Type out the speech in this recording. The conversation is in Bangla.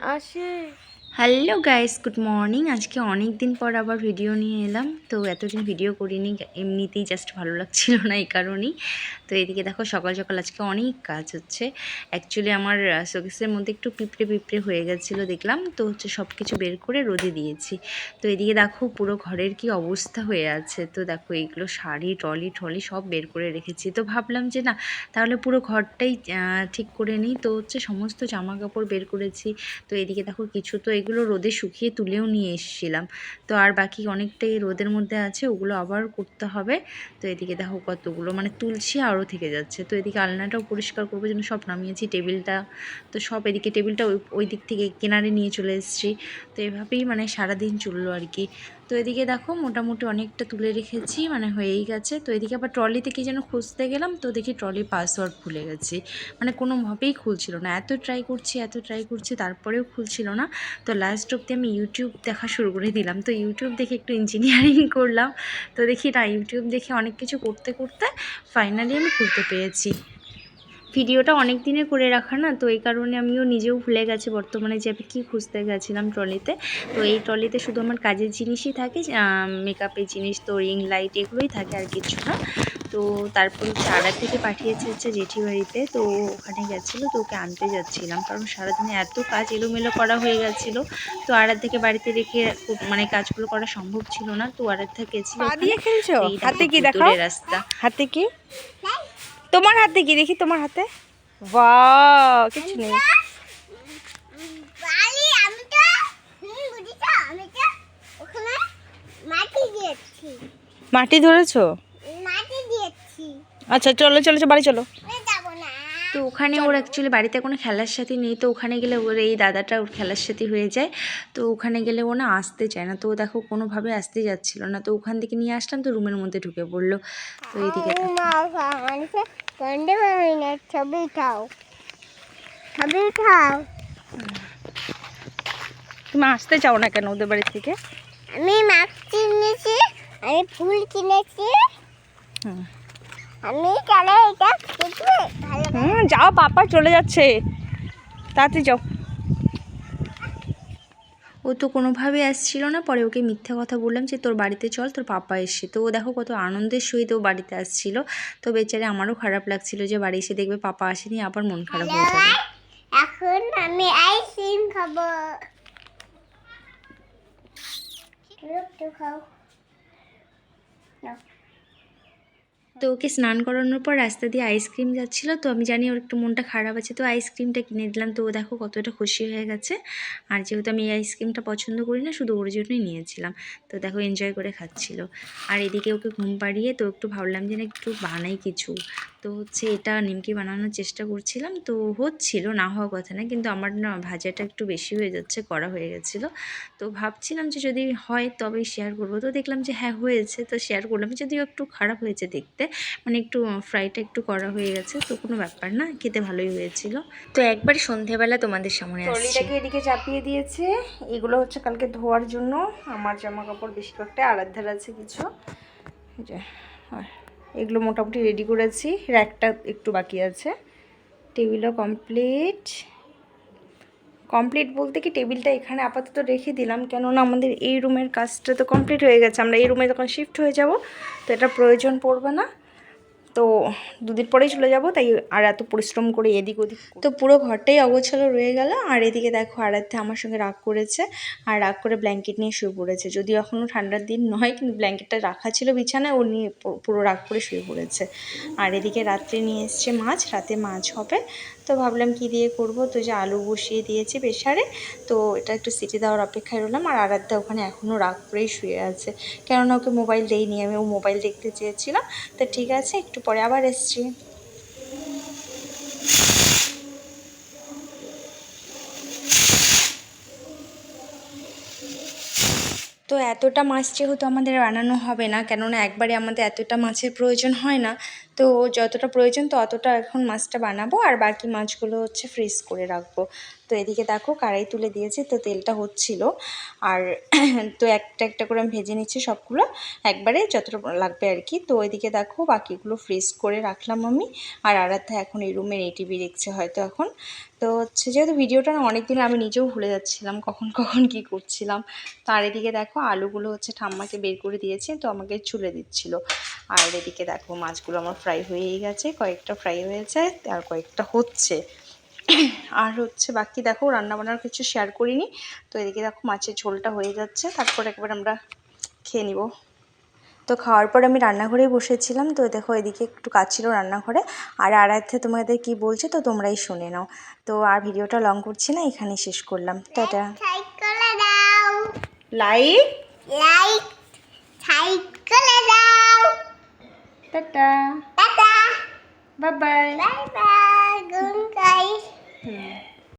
আসে। হ্যালো গাইস গুড মর্নিং আজকে অনেক দিন পর আবার ভিডিও নিয়ে এলাম। তো এতদিন ভিডিও করিনি, এমনিতেই জাস্ট ভালো লাগছিল না এই কারণেই। তো এদিকে দেখো, সকাল সকাল আজকে অনেক কাজ হচ্ছে। অ্যাকচুয়ালি আমার শোকেসের মধ্যে একটু পিঁপড়ে পিঁপড়ে হয়ে গেছিল দেখলাম। তো হচ্ছে সব কিছু বের করে রোদে দিয়েছি। তো এদিকে দেখো, পুরো ঘরের কি অবস্থা হয়ে আছে। তো দেখো এইগুলো শাড়ি, ট্রলি ট্রলি সব বের করে রেখেছি। তো ভাবলাম যে না, তাহলে পুরো ঘরটাই ঠিক করে নিই। তো হচ্ছে সমস্ত জামা কাপড় বের করেছি। তো এদিকে দেখো, কিছু তো এগুলো রোদে শুকিয়ে তুলেও নিয়ে এসেছিলাম। তো আর বাকি অনেকটাই রোদের মধ্যে আছে, ওগুলো আবার করতে হবে। তো এদিকে দেখো কতগুলো মানে তুলছি আরও থেকে যাচ্ছে। তো এদিকে আলনাটাও পরিষ্কার করব জন্য সব নামিয়েছি, টেবিলটা, তো সব এদিকে টেবিলটা ওই দিক থেকে কিনারে নিয়ে চলে এসেছি। তো এভাবেই মানে সারাদিন চলল আর কি। তো এদিকে দেখো মোটামুটি অনেকটা তুলে রেখেছি মানে হয়েই গেছে। তো এদিকে আবার ট্রলিতে কি যেন খুঁজতে গেলাম, তো দেখি ট্রলির পাসওয়ার্ড ভুলে গেছি। মানে কোনোভাবেই খুলছিল না। এত ট্রাই করছি, এত ট্রাই করছি, তারপরেও খুলছিল না। তো লাস্ট অব্দি আমি ইউটিউব দেখা শুরু করে দিলাম। তো ইউটিউব দেখে একটু ইঞ্জিনিয়ারিং করলাম। তো দেখি না ইউটিউব দেখে অনেক কিছু করতে করতে ফাইনালি আমি খুলতে পেরেছি। ভিডিওটা অনেক দিনে করে রাখা না, তো এই কারণে আমিও নিজেও ভুলে গেছি বর্তমানে যে আমি কী খুঁজতে গেছিলাম ট্রলিতে। তো এই ট্রলিতে শুধু আমার কাজের জিনিসই থাকে মেকআপের জিনিস তো রিং লাইট এগুলোই থাকে আর কিছু না। তো তারপর হচ্ছে আড়া থেকে পাঠিয়েছে হচ্ছে জেঠি বাড়িতে তো ওখানে গেছিল তো ওকে আনতে যাচ্ছিলাম। কারণ সারাদিনে এত কাজ এলোমেলো করা হয়ে গেছিল তো আড়ার থেকে বাড়িতে রেখে মানে কাজগুলো করা সম্ভব ছিল না তো আড়ার থেকে গেছিল দিয়ে খেলছো? হাতে কি দেখো রাস্তা। হাতে কি? তোমার হাতে কি? দেখি তোমার হাতে। বাহ কিছু নেই। বালি আমি তো হুম বুঝিস আমি তো ওখানে মাটি ধরেছো? আচ্ছা চলো চলো বাড়ি চলো। যাব না তো ওখানে ওর অ্যাকচুয়ালি বাড়িতে কোনো খেলার সাথী নেই তো ওখানে গেলে ওর এই দাদাটা ওর খেলার সাথী হয়ে যায়। তো ওখানে গেলে ও না আসতে চায় না তো ও দেখো কোনোভাবে আসতে যাচ্ছিল না। তো ওখান থেকে নিয়ে আসলাম তো রুমের মধ্যে ঢুকে পড়ল। তো এইদিকে ছবি তুমি আসতে চাও না কেন ওদের বাড়ি থেকে? আমি মাছ কিনেছি আমি ফুল কিনেছি। হুম। আমি তাহলে এটা হুম যাও পাপা চলে যাচ্ছে। তাড়াতাড়ি যাও। ও তো কোনোভাবে আসছিল না পরে ওকে মিথ্যে কথা বললাম যে তোর বাড়িতে চল তোর পাপা এসছে। তো ও দেখো কত আনন্দের সহিত ও বাড়িতে আসছিল। তো বেচারে আমারও খারাপ লাগছিল যে বাড়ি এসে দেখবে পাপা আসেনি আবার মন খারাপ হয়ে যাবে। এখন আমি আইসক্রিম খাব। একটু খাও। নাও। তো ওকে স্নান করানোর পর রাস্তা দিয়ে আইসক্রিম যাচ্ছিল। তো আমি জানি ওর একটু মনটা খারাপ আছে, তো আইসক্রিমটা কিনে দিলাম। তো ও দেখো কতটা খুশি হয়ে গেছে। আর যেহেতু আমি এই আইসক্রিমটা পছন্দ করি না, শুধু ওর জন্যই নিয়েছিলাম। তো দেখো এনজয় করে খাচ্ছিল। আর এদিকে ওকে ঘুম পাড়িয়ে তো একটু ভাবলাম যে না একটু বানাই কিছু। তো হচ্ছে এটা নিমকি বানানোর চেষ্টা করছিলাম। তো হচ্ছিল, না হওয়ার কথা না, কিন্তু আমার না ভাজাটা একটু বেশি হয়ে যাচ্ছে করা হয়ে গেছিল। তো ভাবছিলাম যে যদি হয় তবেই শেয়ার করব। তো দেখলাম যে হ্যাঁ হয়েছে। তো শেয়ার করলাম। যদিও একটু খারাপ হয়েছে দেখতে। মানে একটু ফ্রাইটা একটু করা হয়ে গেছে, তো কোনো ব্যাপার না, খেতে ভালোই হয়েছিল। তো একবার সন্ধেবেলা তোমাদের সামনে ট্রলিটাকে এদিকে চাপিয়ে দিয়েছে। এগুলো হচ্ছে কালকে ধোয়ার জন্য। আমার জামা কাপড় বেশিরভাগটা আলাদার আছে কিছু। এগুলো মোটামুটি রেডি করেছি। র্যাকটা একটু বাকি আছে। টেবিলও কমপ্লিট কমপ্লিট বলতে কি টেবিলটা এখানে আপাতত রেখে দিলাম। কেননা আমাদের এই রুমের কাজটা তো কমপ্লিট হয়ে গেছে। আমরা এই রুমে যখন শিফট হয়ে যাব, তো এটা প্রয়োজন পড়বে না। তো দুদিন পরেই চলে যাব, তাই আর এত পরিশ্রম করে এদিক ওদিক তো পুরো ঘরটাই অগোছালো রয়ে গেল। আর এদিকে দেখো আরাধ্যা আমার সঙ্গে রাগ করেছে আর রাগ করে ব্ল্যাঙ্কেট নিয়ে শুয়ে পড়েছে। যদিও এখনও ঠান্ডার দিন নয়, কিন্তু ব্ল্যাঙ্কেটটা রাখা ছিল বিছানায়, ও নিয়ে পুরো রাগ করে শুয়ে পড়েছে। আর এদিকে রাত্রে নিয়ে এসছে মাছ, রাতে মাছ হবে। তো ভাবলাম কি দিয়ে করব? তো যে আলু বসিয়ে দিয়েছি প্রেশারে তো এটা একটু সিটি দেওয়ার অপেক্ষায় রইলাম। আর আরাধ্যা ওখানে এখনও রাগ করেই শুয়ে আছে। কেননা ওকে মোবাইল দেইনি, আমি ও মোবাইল দেখতে চেয়েছিলাম। তো ঠিক আছে, একটু পরে আবার এসছি। তো এতটা মাছ যেহেতু আমাদের বানানো হবে না, কেননা একবারে আমাদের এতটা মাছের প্রয়োজন হয় না তো যতটা প্রয়োজন ততটা এখন মাছটা বানাবো আর বাকি মাছগুলো হচ্ছে ফ্রিজ করে রাখব। তো এদিকে দেখো কড়াই তুলে দিয়েছি, তো তেলটা হচ্ছিল। আর তো একটা একটা করে আমি ভেজে নিচ্ছি সবগুলো, একবারে যতটা লাগবে আর কি। তো এদিকে দেখো বাকিগুলো ফ্রিজ করে রাখলাম আমি। আর আরাধ্যা এখন এই রুমের এই টিভি দেখছে হয়তো এখন। তো হচ্ছে যেহেতু ভিডিওটা না অনেক দিন আমি নিজেও ভুলে যাচ্ছিলাম কখন কখন কি করছিলাম। তো আর এদিকে দেখো আলুগুলো হচ্ছে ঠাম্মাকে বের করে দিয়েছে, তো আমাকে ছুলে দিচ্ছিল। আর এদিকে দেখো মাছগুলো আমার ফ্রাই হয়েই গেছে কয়েকটা ফ্রাই হয়েছে আর কয়েকটা হচ্ছে। আর হচ্ছে বাকি দেখো রান্নাবান্নার কিছু শেয়ার করিনি। তো এদিকে দেখো মাছের ঝোলটা হয়ে যাচ্ছে তারপর একবার আমরা খেয়ে নিব। তো খাওয়ার পর আমি রান্নাঘরেই বসেছিলাম তো দেখো এদিকে একটু কাজ ছিল রান্নাঘরে। আর আরাধ্যে তোমাদের কি বলছে তো তোমরাই শুনে নাও। তো আর ভিডিওটা লং করছি না এখানেই শেষ করলাম। Tata. Like like tata. Tata bye bye bye bye good guys hmm